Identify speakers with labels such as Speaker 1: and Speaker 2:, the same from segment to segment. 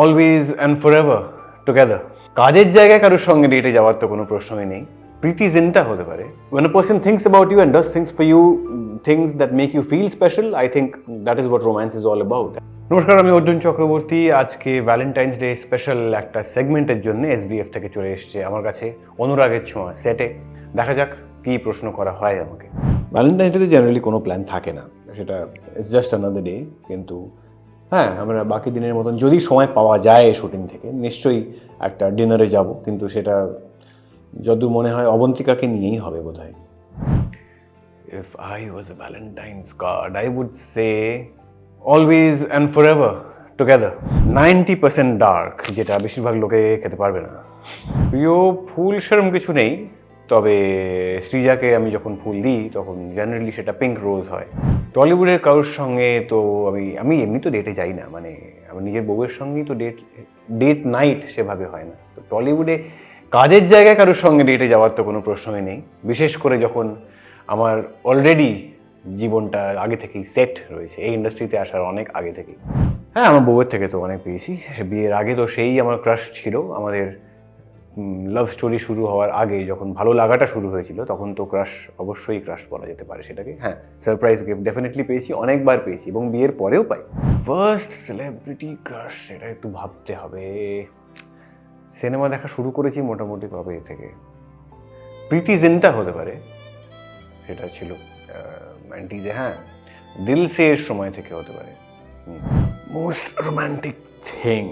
Speaker 1: Always and forever together কাজের জায়গায় কারোর সঙ্গে ডেটে যাওয়ার তো কোনো প্রশ্নই নেই। প্রীতি জিনটা হতে পারে। A person thinks about you and does things for you, things that make you feel special, i think that is what romance is all about. নমস্কার, আমি অর্জুন চক্রবর্তী। আজকে ভ্যালেন্টাইন্স ডে স্পেশাল একটা সেগমেন্টের জন্য এসবিএফ থেকে চলে এসেছে আমার কাছে অনুরাগের ছোঁয়া সেটে দেখা যাক কি প্রশ্ন করা হয় আমাকে। ভ্যালেন্টাইন্স ডেতে জেনারেলি কোনো প্ল্যান থাকে না। সেটা ইটস জাস্ট আনাদার ডে কিন্তু হ্যাঁ আমরা বাকি দিনের মতন যদি সময় পাওয়া যায় শুটিং থেকে, নিশ্চয়ই একটা ডিনারে যাব, কিন্তু সেটা যদু মনে হয় অবন্তিকাকে নিয়েই হবে বোধ হয় if I was valentine's card I would say always and forever together ninety percent dark যেটা বেশিরভাগ লোকে খেতে পারবে না। প্রিয়, ফুল সেরম কিছু নেই। তবে সৃজাকে আমি যখন ফুল দিই, তখন জেনারেলি সেটা পিঙ্ক রোজ হয়। টলিউডের কারোর সঙ্গে তো আমি আমি এমনি তো ডেটে যাই না মানে আমার নিজের বউয়ের সঙ্গেই তো ডেট ডেট নাইট সেভাবে হয় না। তো টলিউডে কাজের জায়গায় কারোর সঙ্গে ডেটে যাওয়ার তো কোনো প্রশ্নই নেই। বিশেষ করে যখন আমার অলরেডি জীবনটা আগে থেকেই সেট রয়েছে, এই ইন্ডাস্ট্রিতে আসার অনেক আগে থেকেই। হ্যাঁ আমার বউয়ের থেকে তো অনেক পেয়েছি বিয়ের আগে তো সেই আমার ক্রাশ ছিল, আমাদের লাভ স্টোরি শুরু হওয়ার আগে যখন ভালো লাগাটা শুরু হয়েছিল তখন তো ক্রাশ অবশ্যই ক্রাশ বলা যেতে পারে সেটাকে। হ্যাঁ। সারপ্রাইজ গিফট ডেফিনেটলি পেয়েছি অনেকবার পেয়েছি এবং বিয়ের পরেও পাই। ফার্স্ট সেলিব্রিটি ক্রাশ সেটা একটু ভাবতে হবে। সিনেমা দেখা শুরু করেছি মোটামুটি কবে থেকে? প্রীতি জিনটা হতে পারে। সেটা ছিল নাইনটিজে হ্যাঁ দিল সে এর সময় থেকে হতে পারে। Most romantic thing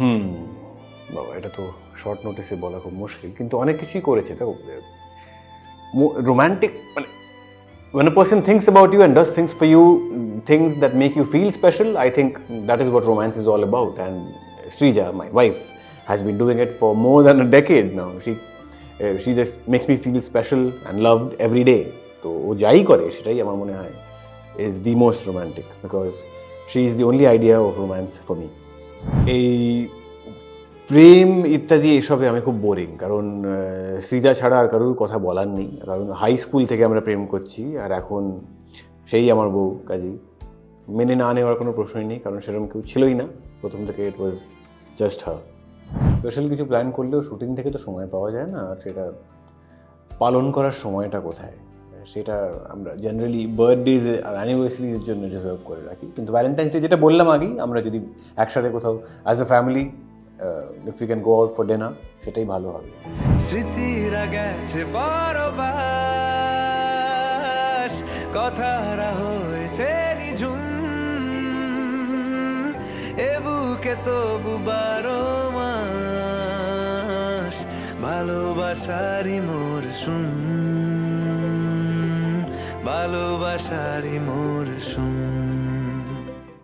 Speaker 1: hmm. বাবা এটা তো শর্ট নোটিসে বলা খুব মুশকিল কিন্তু অনেক কিছুই করেছে তো রোম্যান্টিক মানে when a person thinks about you and does things for you things that make you feel special i think that is what romance is all about and srija my wife has been doing it for more than a decade now she uh, she just makes me feel special and loved every day তো ও যাই করে সেটাই আমার মনে হয় is the most romantic because she is the only idea of romance for me এই প্রেম ইত্যাদি এসবে আমি খুব বোরিং কারণ সৃজা ছাড়া আর কারোর কথা বলার নেই। কারণ হাই স্কুল থেকে আমরা প্রেম করছি, আর এখন সেই আমার বউ, কাজী। মেনে না নেওয়ার কোনো প্রশ্নই নেই, কারণ সেরকম কেউ ছিলই না। প্রথম থেকে it was just her special কিছু প্ল্যান করলেও শুটিং থেকে তো সময় পাওয়া যায় না, আর সেটা পালন করার সময়টা কোথায়? সেটা আমরা জেনারেলি বার্থডেজ আর অ্যানিভার্সারির জন্য রিজার্ভ করে রাখি। কিন্তু ভ্যালেন্টাইন্স ডে যেটা বললাম আগেই, আমরা যদি একসাথে কোথাও as a family if you can go out for dinner সেটাই ভালো হবে।
Speaker 2: স্মৃতিরা গেছে পরবাস, কথারা হয়েছে নিঝুম। এ বুকে তবু বারো মাস ভালোবাসারি মোর শুন ভালোবাসারি মোর শুন